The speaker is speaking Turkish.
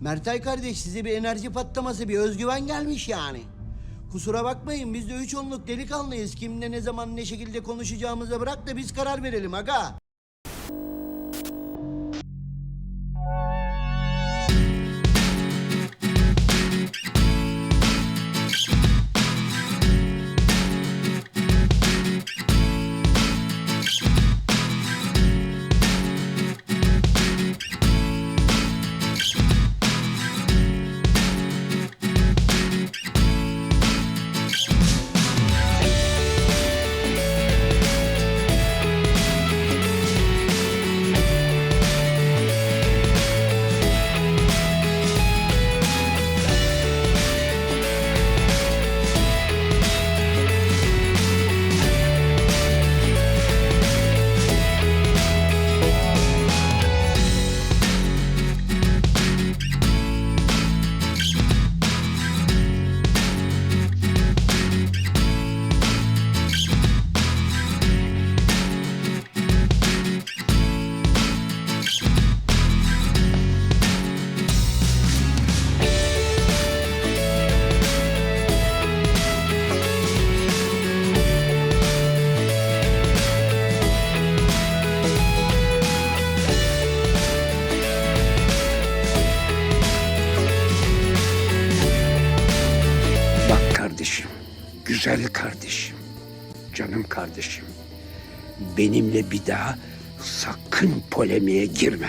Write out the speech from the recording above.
Mertay kardeş size bir enerji patlaması, bir özgüven gelmiş yani. Kusura bakmayın biz de üç onluk delikanlıyız. Kimle ne zaman ne şekilde konuşacağımıza bırak da biz karar verelim aga. Güzel kardeşim, canım kardeşim. Benimle bir daha sakın polemiğe girme.